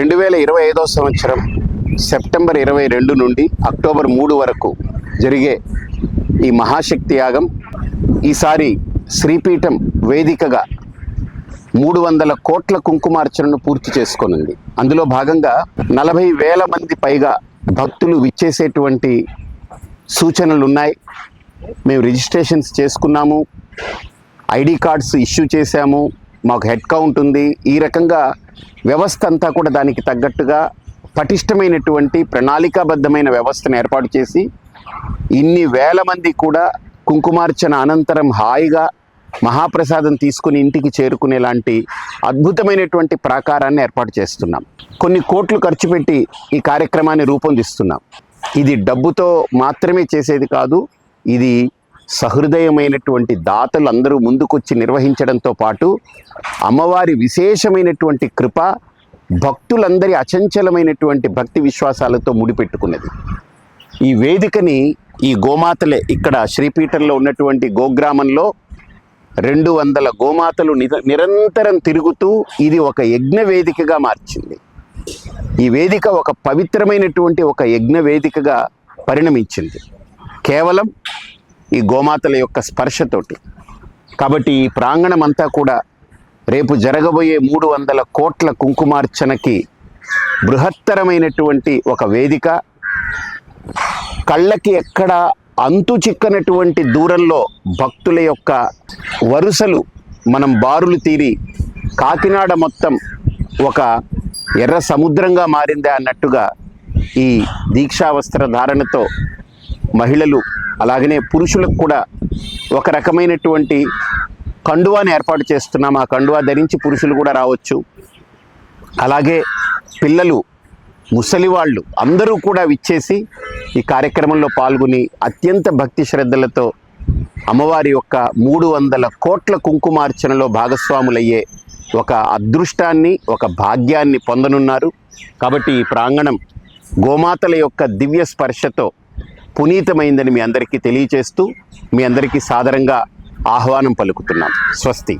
రెండు వేల ఇరవై ఐదో సంవత్సరం సెప్టెంబర్ ఇరవై రెండు నుండి అక్టోబర్ మూడు వరకు జరిగే ఈ మహాశక్తి యాగం ఈసారి శ్రీపీఠం వేదికగా మూడు వందల కోట్ల కుంకుమార్చనను పూర్తి చేసుకొనుంది. అందులో భాగంగా నలభై వేల మంది పైగా భక్తులు విచ్చేసేటువంటి సూచనలు ఉన్నాయి మేము రిజిస్ట్రేషన్స్ చేసుకున్నాము. ఐడి కార్డ్స్ ఇష్యూ చేశాము. మాకు హెడ్ కౌంట్ ఉంది. ఈ రకంగా వ్యవస్థ అంతా కూడా దానికి తగ్గట్టుగా పటిష్టమైనటువంటి ప్రణాళికాబద్ధమైన వ్యవస్థను ఏర్పాటు చేసి ఇన్ని వేల మంది కూడా కుంకుమార్చన అనంతరం హాయిగా మహాప్రసాదం తీసుకుని ఇంటికి చేరుకునేలాంటి అద్భుతమైనటువంటి ప్రాకారాన్ని ఏర్పాటు చేస్తున్నాం. కొన్ని కోట్లు ఖర్చు పెట్టి ఈ కార్యక్రమాన్ని రూపొందిస్తున్నాం. ఇది డబ్బుతో మాత్రమే చేసేది కాదు ఇది సహృదయమైనటువంటి దాతలు అందరూ ముందుకొచ్చి నిర్వహించడంతో పాటు అమ్మవారి విశేషమైనటువంటి కృప భక్తులందరి అచంచలమైనటువంటి భక్తి విశ్వాసాలతో ముడిపెట్టుకున్నది. ఈ వేదికని ఈ గోమాతలే ఇక్కడ శ్రీపీఠంలో ఉన్నటువంటి గోగ్రామంలో రెండు వందల గోమాతలు నిరంతరం తిరుగుతూ ఇది ఒక యజ్ఞ వేదికగా మార్చింది. ఈ వేదిక ఒక పవిత్రమైనటువంటి ఒక యజ్ఞ వేదికగా పరిణమించింది. కేవలం ఈ గోమాతల యొక్క స్పర్శతోటి. కాబట్టి ఈ ప్రాంగణం అంతా కూడా రేపు జరగబోయే మూడు వందల కోట్ల కుంకుమార్చనకి బృహత్తరమైనటువంటి ఒక వేదిక. కళ్ళకి ఎక్కడ అంతు చిక్కనటువంటి దూరంలో భక్తుల యొక్క వరుసలు మనం బారులు తీరి కాకినాడ మొత్తం ఒక ఎర్ర సముద్రంగా మారిందే అన్నట్టుగా ఈ దీక్షావస్త్ర ధారణతో మహిళలు అలాగనే పురుషులకు కూడా ఒక రకమైనటువంటి కండువాని ఏర్పాటు చేస్తున్నాం. ఆ కండువా ధరించి పురుషులు కూడా రావచ్చు. అలాగే పిల్లలు ముసలి వాళ్ళు అందరూ కూడా విచ్చేసి ఈ కార్యక్రమంలో పాల్గొని అత్యంత భక్తి శ్రద్ధలతో అమ్మవారి యొక్క మూడు వందల కోట్ల కుంకుమార్చనలో భాగస్వాములయ్యే ఒక అదృష్టాన్ని ఒక భాగ్యాన్ని పొందనున్నారు. కాబట్టి ఈ ప్రాంగణం గోమాతల యొక్క దివ్య స్పర్శతో పునీతమైందని మీ అందరికీ తెలియచేస్తూ మీ అందరికీ సాదరంగా ఆహ్వానం పలుకుతున్నాం. స్వస్తి.